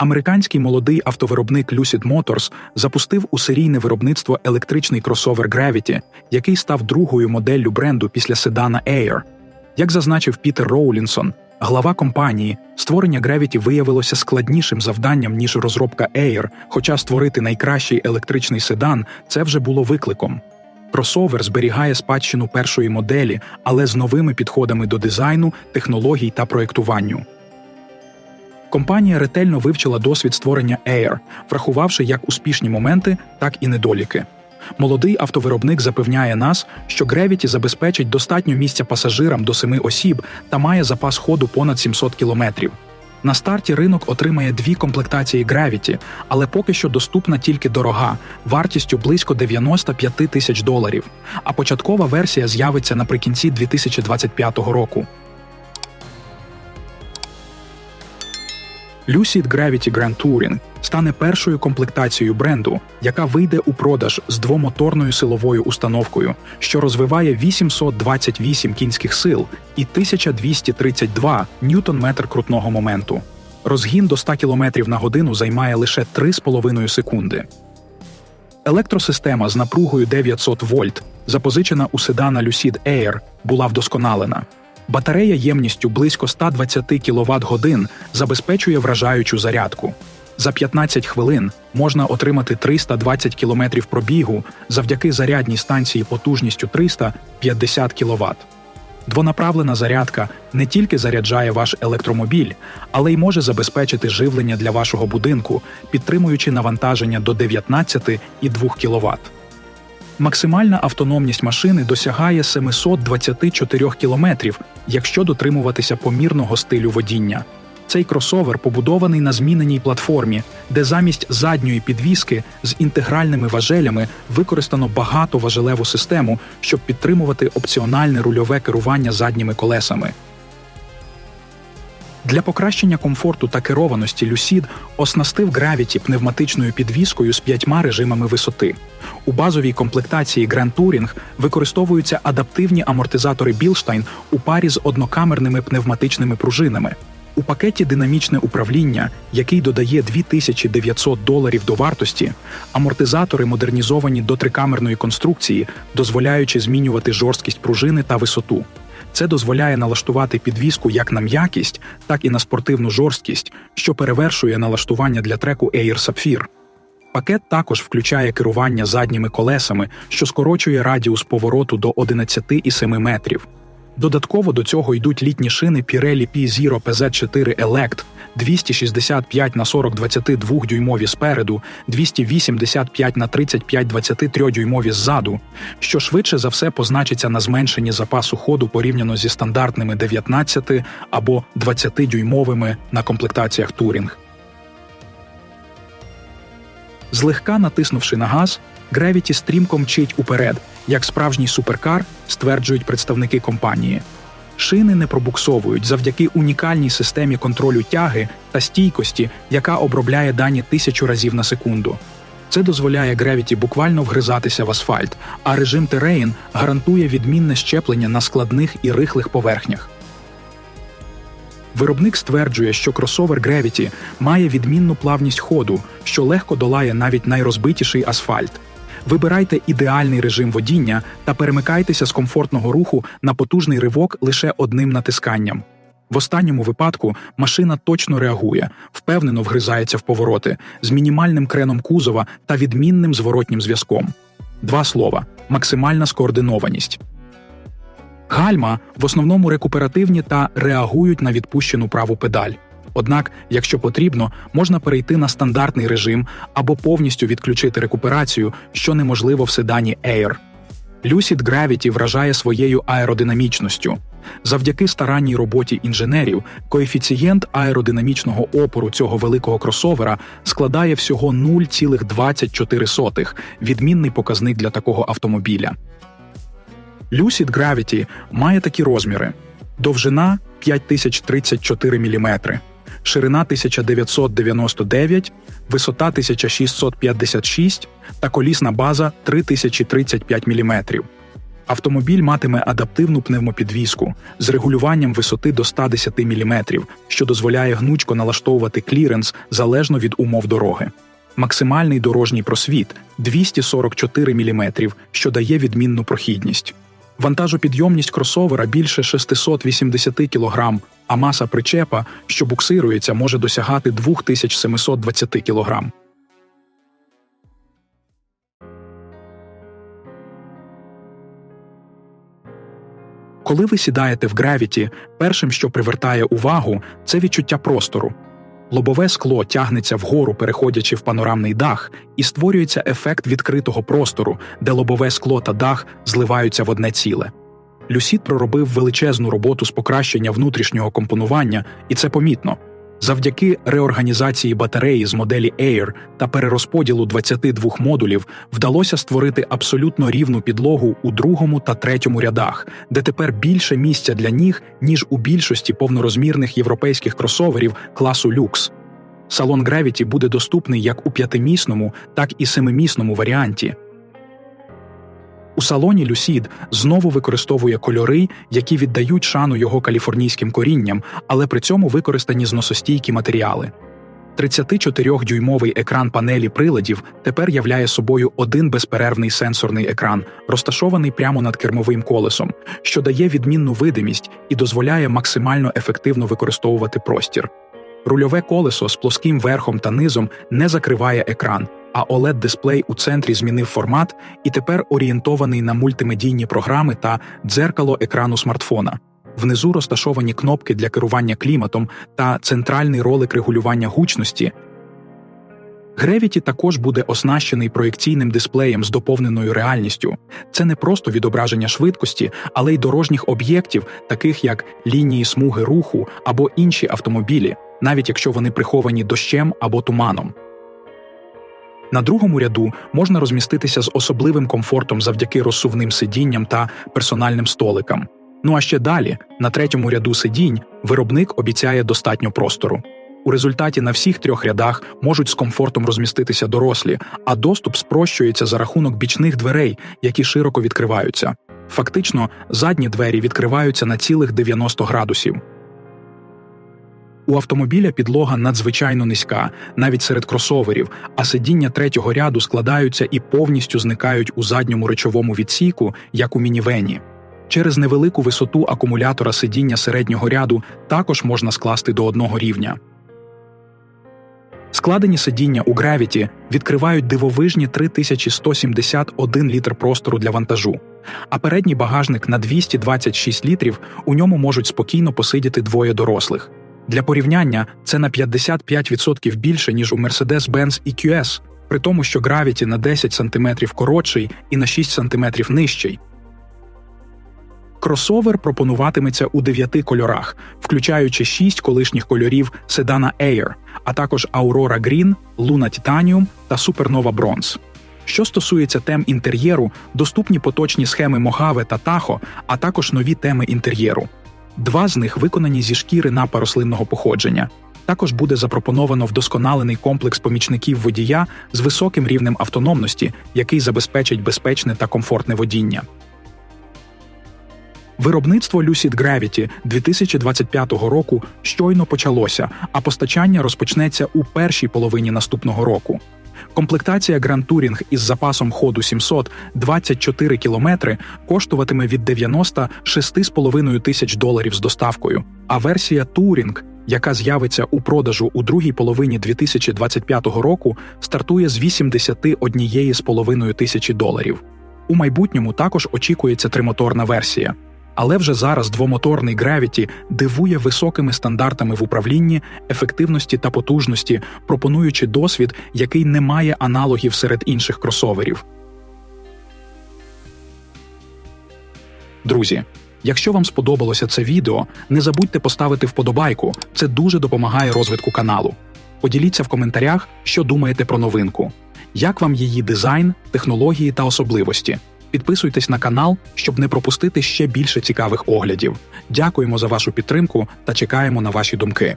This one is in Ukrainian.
Американський молодий автовиробник Lucid Motors запустив у серійне виробництво електричний кросовер Gravity, який став другою моделлю бренду після седана Air. Як зазначив Пітер Роулінсон, глава компанії, створення Gravity виявилося складнішим завданням ніж розробка Air, хоча створити найкращий електричний седан це вже було викликом. Кросовер зберігає спадщину першої моделі, але з новими підходами до дизайну, технологій та проєктуванню. Компанія ретельно вивчила досвід створення Air, врахувавши як успішні моменти, так і недоліки. Молодий автовиробник запевняє нас, що Gravity забезпечить достатньо місця пасажирам до семи осіб та має запас ходу понад 700 кілометрів. На старті ринок отримає дві комплектації Gravity, але поки що доступна тільки дорога, вартістю близько 95 тисяч доларів. А початкова версія з'явиться наприкінці 2025 року. Lucid Gravity Grand Touring стане першою комплектацією бренду, яка вийде у продаж з двомоторною силовою установкою, що розвиває 828 кінських сил і 1232 ньютон-метр крутного моменту. Розгін до 100 км на годину займає лише 3,5 секунди. Електросистема з напругою 900 вольт, запозичена у седана Lucid Air, була вдосконалена. Батарея ємністю близько 120 кВт годин забезпечує вражаючу зарядку. За 15 хвилин можна отримати 320 км пробігу завдяки зарядній станції потужністю 350 кВт. Двонаправлена зарядка не тільки заряджає ваш електромобіль, але й може забезпечити живлення для вашого будинку, підтримуючи навантаження до 19,2 кВт. Максимальна автономність машини досягає 724 км, якщо дотримуватися помірного стилю водіння. Цей кросовер побудований на зміненій платформі, де замість задньої підвіски з інтегральними важелями використано багато важелеву систему, щоб підтримувати опціональне рульове керування задніми колесами. Для покращення комфорту та керованості Lucid оснастив Gravity пневматичною підвіскою з п'ятьма режимами висоти. У базовій комплектації Grand Touring використовуються адаптивні амортизатори Bilstein у парі з однокамерними пневматичними пружинами. У пакеті динамічне управління, який додає 2900 доларів до вартості, амортизатори модернізовані до трикамерної конструкції, дозволяючи змінювати жорсткість пружини та висоту. Це дозволяє налаштувати підвіску як на м'якість, так і на спортивну жорсткість, що перевершує налаштування для треку Air Sapphire. Пакет також включає керування задніми колесами, що скорочує радіус повороту до 11,7 метрів. Додатково до цього йдуть літні шини Pirelli P0 PZ4 Elect 265 на 40 22 дюймові спереду, 285 на 35 23 дюймові ззаду, що швидше за все позначиться на зменшенні запасу ходу порівняно зі стандартними 19 або 20 дюймовими на комплектаціях Touring. Злегка натиснувши на газ, Gravity стрімко мчить уперед, як справжній суперкар, стверджують представники компанії. Шини не пробуксовують завдяки унікальній системі контролю тяги та стійкості, яка обробляє дані тисячу разів на секунду. Це дозволяє Gravity буквально вгризатися в асфальт, а режим Terrain гарантує відмінне щеплення на складних і рихлих поверхнях. Виробник стверджує, що кросовер Gravity має відмінну плавність ходу, що легко долає навіть найрозбитіший асфальт. Вибирайте ідеальний режим водіння та перемикайтеся з комфортного руху на потужний ривок лише одним натисканням. В останньому випадку машина точно реагує, впевнено вгризається в повороти з мінімальним креном кузова та відмінним зворотнім зв'язком. Два слова максимальна скоординованість. Гальма в основному рекуперативні та реагують на відпущену праву педаль. Однак, якщо потрібно, можна перейти на стандартний режим або повністю відключити рекуперацію, що неможливо в седані Air. Lucid Gravity вражає своєю аеродинамічністю. Завдяки старанній роботі інженерів, коефіцієнт аеродинамічного опору цього великого кросовера складає всього 0,24, відмінний показник для такого автомобіля. Lucid Gravity має такі розміри: довжина 5034 мм, ширина 1999, висота 1656 та колісна база 3035 мм. Автомобіль матиме адаптивну пневмопідвізку з регулюванням висоти до 110 мм, що дозволяє гнучко налаштовувати кліренс залежно від умов дороги. Максимальний дорожній просвіт 244 мм, що дає відмінну прохідність. Вантажопідйомність кросовера більше 680 кг, а маса причепа, що буксирується, може досягати 2720 кг. Коли ви сідаєте в гравіті, першим, що привертає увагу, це відчуття простору. Лобове скло тягнеться вгору, переходячи в панорамний дах, і створюється ефект відкритого простору, де лобове скло та дах зливаються в одне ціле. Люсід проробив величезну роботу з покращення внутрішнього компонування, і це помітно. Завдяки реорганізації батареї з моделі Air та перерозподілу 22 модулів вдалося створити абсолютно рівну підлогу у другому та третьому рядах, де тепер більше місця для ніг, ніж у більшості повнорозмірних європейських кросоверів класу люкс. Салон Gravity буде доступний як у п'ятимісному, так і семимісному варіанті. У салоні Люсід знову використовує кольори, які віддають шану його каліфорнійським корінням, але при цьому використані зносостійкі матеріали. 34-дюймовий екран панелі приладів тепер являє собою один безперервний сенсорний екран, розташований прямо над кермовим колесом, що дає відмінну видимість і дозволяє максимально ефективно використовувати простір. Рульове колесо з плоским верхом та низом не закриває екран, а oled дисплей у центрі змінив формат і тепер орієнтований на мультимедійні програми та дзеркало екрану смартфона. Внизу розташовані кнопки для керування кліматом та центральний ролик регулювання гучності. Gravity також буде оснащений проєкційним дисплеєм з доповненою реальністю. Це не просто відображення швидкості, але й дорожніх об'єктів, таких як лінії смуги руху або інші автомобілі, навіть якщо вони приховані дощем або туманом. На другому ряду можна розміститися з особливим комфортом завдяки розсувним сидінням та персональним столикам. Ну а ще далі, на третьому ряду сидінь, виробник обіцяє достатньо простору. У результаті на всіх трьох рядах можуть з комфортом розміститися дорослі, а доступ спрощується за рахунок бічних дверей, які широко відкриваються. Фактично, задні двері відкриваються на цілих 90 градусів. У автомобіля підлога надзвичайно низька, навіть серед кросоверів, а сидіння третього ряду складаються і повністю зникають у задньому речовому відсіку, як у мінівені. Через невелику висоту акумулятора сидіння середнього ряду також можна скласти до одного рівня. Складені сидіння у Gravity відкривають дивовижні 3171 літр простору для вантажу, а передній багажник на 226 літрів у ньому можуть спокійно посидіти двоє дорослих. Для порівняння це на 55% більше, ніж у Mercedes-Benz EQS, при тому, що Gravity на 10 см коротший і на 6 см нижчий. Кросовер пропонуватиметься у дев'яти кольорах, включаючи шість колишніх кольорів седана Air, а також Aurora Green, Luna Titanium та Supernova Bronze. Що стосується тем інтер'єру, доступні поточні схеми Mojave та Tahoe, а також нові теми інтер'єру. Два з них виконані зі шкіри напа рослинного походження. Також буде запропоновано вдосконалений комплекс помічників водія з високим рівнем автономності, який забезпечить безпечне та комфортне водіння. Виробництво Lucid Gravity 2025 року щойно почалося, а постачання розпочнеться у першій половині наступного року. Комплектація Grand Touring із запасом ходу 724 кілометри коштуватиме від 96,5 тисяч доларів з доставкою, а версія Touring, яка з'явиться у продажу у другій половині 2025 року, стартує з 81,5 тисячі доларів. У майбутньому також очікується тримоторна версія. Але вже зараз двомоторний Gravity дивує високими стандартами в управлінні, ефективності та потужності, пропонуючи досвід, який не має аналогів серед інших кросоверів. Друзі, якщо вам сподобалося це відео, не забудьте поставити вподобайку. Це дуже допомагає розвитку каналу. Поділіться в коментарях, що думаєте про новинку, як вам її дизайн, технології та особливості. Підписуйтесь на канал, щоб не пропустити ще більше цікавих оглядів. Дякуємо за вашу підтримку та чекаємо на ваші думки.